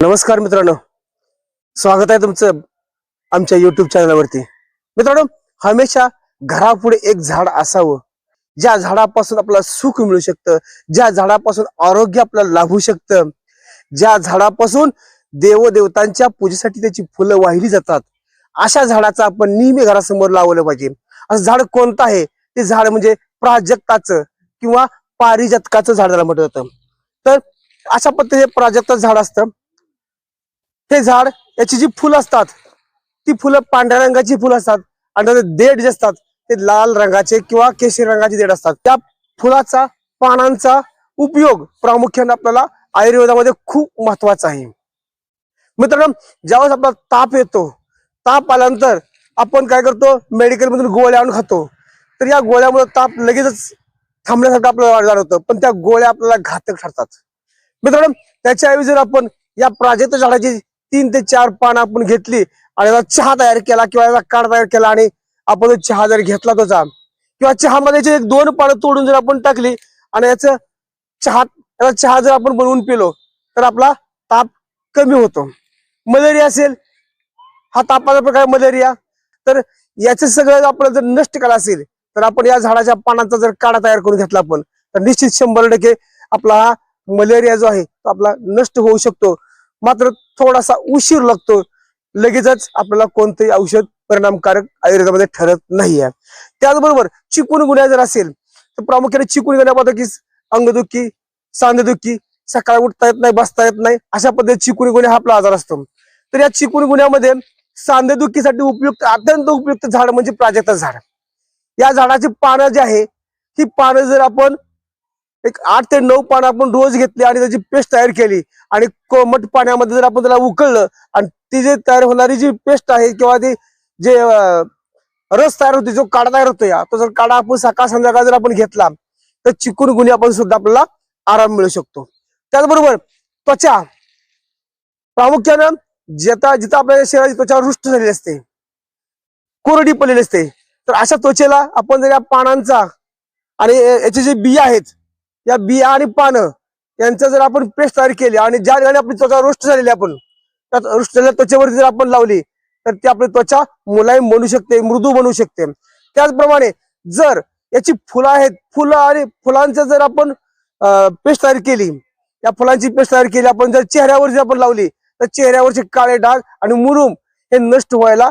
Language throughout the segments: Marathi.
नमस्कार मित्रांनो. स्वागत आहे तुमचं आमच्या युट्यूब चॅनलवरती मित्रांनो हमेशा घरापुढे एक झाड असावं. ज्या झाडापासून आपल्याला सुख मिळू शकतं ज्या झाडापासून आरोग्य आपल्याला लाभू शकतं ज्या झाडापासून देवदेवतांच्या पूजेसाठी त्याची फुलं वाहिली जातात अशा झाडाचं आपण नेहमी घरासमोर लावलं पाहिजे. असं झाड कोणतं आहे? ते झाड म्हणजे प्राजक्ताचं किंवा पारिजातकाचं झाड त्याला म्हटलं जातं. तर अशा पद्धतीने प्राजक्ताचं झाड असतं. हे झाड याची जी फुलं असतात ती फुलं पांढऱ्या रंगाची फुलं असतात आणि त्याचे देठ जे असतात ते लाल रंगाचे किंवा केशरी रंगाचे देठ असतात. त्या फुलाचा पानांचा उपयोग प्रामुख्याने आपल्याला आयुर्वेदामध्ये खूप महत्त्वाचा आहे. मित्रांनो ज्यावेळेस आपला ताप येतो ताप आल्यानंतर आपण काय करतो? मेडिकल मधून गोळ्या आणून खातो. तर या गोळ्यामुळे ताप लगेचच थांबण्यासाठी आपल्याला जाणवतं पण त्या गोळ्या आपल्याला घातक ठरतात. मित्रांनो त्याच्याऐवजी जर आपण या प्राजक्त झाडाची तीन ते चार पानं आपण घेतली आणि याचा चहा तयार केला किंवा याचा काढ तयार केला आणि आपण चहा जर घेतला त्याचा किंवा चहामध्ये जे एक दोन पानं तोडून जर आपण टाकली आणि याचं चहा याचा चहा जर आपण बनवून पिलो तर आपला ताप कमी होतो. मलेरिया असेल हा तापाचा प्रकार मलेरिया. तर याचं सगळं आपलं जर नष्ट करायला असेल तर आपण या झाडाच्या पानांचा जर काढा तयार करून घेतला आपण तर निश्चित शंभर टक्के आपला हा मलेरिया जो आहे तो आपला नष्ट होऊ शकतो. मात्र थोडासा उशीर लागतो. लगेचच आपल्याला कोणतंही औषध परिणामकारक आयुर्वेदामध्ये ठरत नाही आहे त्याचबरोबर चिकूनगुन्या जर असेल तर प्रामुख्याने चिकून गुन्ह्यामध्ये अंगदुखी सांधेदुखी सकाळी उठता येत नाही बसता येत नाही अशा पद्धतीने चिकून गुन्हे हा आपला आजार असतो. तर या चिकून गुन्ह्यामध्ये सांधेदुखीसाठी उपयुक्त अत्यंत उपयुक्त झाड म्हणजे प्राजक्ता झाड. या झाडाची पानं जी आहे ही पानं जर आपण एक आठ ते नऊ पानं आपण रोज घेतली आणि त्याची पेस्ट तयार केली. आणि कोमट पाण्यामध्ये जर आपण त्याला उकळलं आणि ती जे तयार होणारी जी पेस्ट आहे किंवा ती जे रस तयार होते जो काढा तयार होतो या तो जर काढा आपण सकाळ संध्याकाळ जर आपण घेतला तर चिकून गुन्हे आपण सुद्धा आपल्याला आराम मिळू शकतो. त्याचबरोबर त्वचा. प्रामुख्यानं जिथं जिथं आपल्या शरीराची त्वचा रुष्ट झालेली असते कोरडी पडलेली असते तर अशा त्वचेला आपण जर या पानांचा आणि याचे जे बिया आहेत या बिया आणि पानं यांचं जर आपण पेस्ट तयार केली आणि ज्या ठिकाणी आपली त्वचा रुष्ट झालेली आपण त्या रुष्ट झालेल्या त्वचेवरती जर आपण लावली तर ती आपली त्वचा मुलायम बनू शकते मृदू बनू शकते. त्याचप्रमाणे जर याची फुलं आहेत फुलं आणि फुलांचं जर आपण पेस्ट तयार केली या फुलांची पेस्ट तयार केली आपण जर चेहऱ्यावर जर आपण लावली तर चेहऱ्यावरचे काळे डाग आणि मुरुम हे नष्ट व्हायला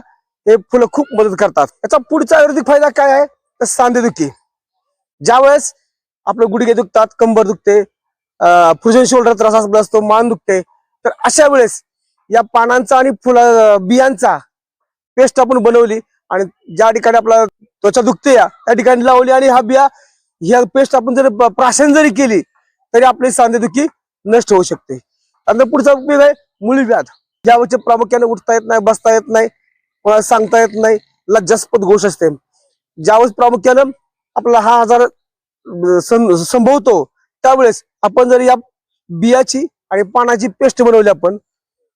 हे फुलं खूप मदत करतात. याचा पुढचा आयुर्वेदिक फायदा काय आहे? तर सांधेदुखी. ज्या वेळेस आपलं गुडघे दुखतात कंबर दुखते फ्रुजन शोल्डर त्रास आपला असतो मान दुखते. तर अशा वेळेस या पानांचा आणि फुला बियांचा पेस्ट आपण बनवली आणि ज्या ठिकाणी आपला त्वचा दुखते या त्या ठिकाणी लावली आणि हा बिया ह्या पेस्ट आपण जर प्राशन जरी केली तरी आपली सांधेदुखी नष्ट होऊ शकते. आणि पुढचा उपयोग आहे मूळव्याध ज्यावरचे प्रामुख्याने उठता येत नाही बसता येत नाही कोणाला सांगता येत नाही लज्जास्पद गोष्ट असते. ज्यावेळेस प्रामुख्यानं आपला हा आजार संभवतो. त्यावेळेस आपण जर या बियाची आणि पानाची पेस्ट बनवली आपण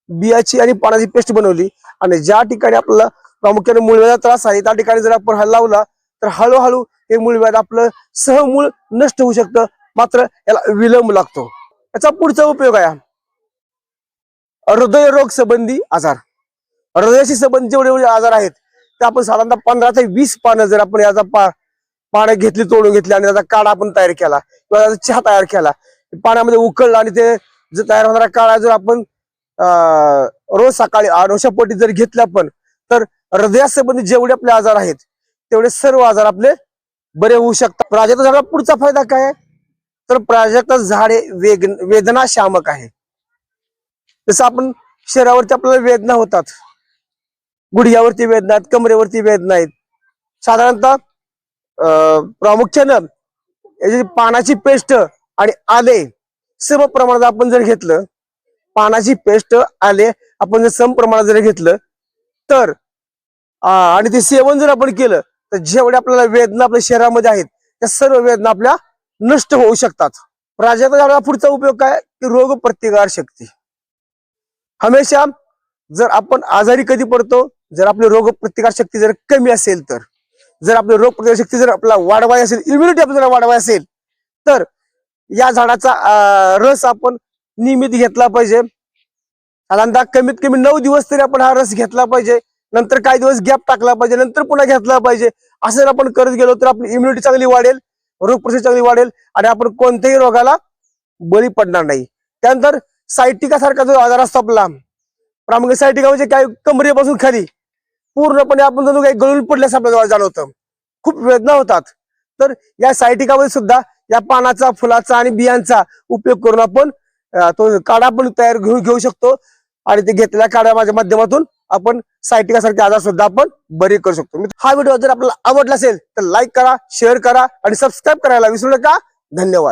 बियाची आणि पानाची पेस्ट बनवली आणि ज्या ठिकाणी आपल्याला प्रामुख्याने मूळव्याधा त्रास आहे त्या ठिकाणी जर आपण हा लावला तर हळूहळू हे मूळव्याध आपलं सहमूळ नष्ट होऊ शकतं. मात्र याला विलंब लागतो. याचा पुढचा उपयोग आहे. हृदयरोग संबंधी आजार. हृदयाशी संबंधित जेवढे जेवढे आजार आहेत ते आपण साधारणतः पंधरा ते वीस पानं जर आपण याचा पा पानं घेतली तोडून घेतली आणि त्याचा काढा आपण तयार केला. किंवा त्याचा चहा तयार केला. पाण्यामध्ये उकळला आणि ते जर तयार होणारा काळा जर आपण अं, रोज सकाळी पोटी जर घेतलं आपण तर हृदयासंबंधी जेवढे आपले आजार आहेत तेवढे सर्व आजार आपले बरे होऊ शकतात. प्राजक्त झाडाला पुढचा फायदा काय आहे? तर प्राजक्त झाड हे वेग वेदना शामक आहे. जसं आपण शरीरावरती आपल्याला वेदना होतात. गुडघ्यावरती वेदना आहेत कमरेवरती वेदना आहेत. साधारणतः प्रामुख्यानं याची पानाची पेस्ट आणि आले सम प्रमाणात आपण जर घेतलं पानाची पेस्ट आले आपण जर सम प्रमाणात जर घेतलं तर आणि ते सेवन जर आपण केलं तर जेवढे आपल्याला वेदना आपल्या शरीरामध्ये आहेत त्या सर्व वेदना आपल्या नष्ट होऊ शकतात. प्राजक्त पुढचा उपयोग काय? की रोग प्रतिकार शक्ती. हमेशा जर आपण आजारी कधी पडतो जर आपली रोग प्रतिकार शक्ती जर कमी असेल तर. जर आपली रोग प्रतिकार शक्ती जर आपला वाढवाय असेल इम्युनिटी आपल्याला वाढवाय असेल तर या झाडाचा रस आपण नियमित घेतला पाहिजे. साधारणतः कमीत कमी नऊ दिवस तरी आपण हा रस घेतला पाहिजे. नंतर काही दिवस गॅप टाकला पाहिजे नंतर पुन्हा घेतला पाहिजे. असं जर आपण करत गेलो तर आपली इम्युनिटी चांगली वाढेल रोगप्रतिकार चांगली वाढेल आणि आपण कोणत्याही रोगाला बळी पडणार नाही. त्यानंतर सायटिकासारखा जो आजार असतो आपला प्रामुख्याने सायटिका म्हणजे काय? कमरेपासून खाली. पूर्णपणे आपण जणू काही गळून पडल्यास आपल्याला जाणवतं खूप वेदना होतात. तर या सायटिकामध्ये सुद्धा या पानाचा फुलाचा आणि बियांचा उपयोग करून आपण तो काढा पण तयार घेऊन घेऊ शकतो. आणि ते घेतलेल्या काढ्याच्या माध्यमातून आपण सायटिकासारखे आजार सुद्धा आपण बरे करू शकतो. हा व्हिडिओ जर आपल्याला आवडला असेल तर लाईक करा शेअर करा आणि सबस्क्राईब करायला विसरू नका. धन्यवाद.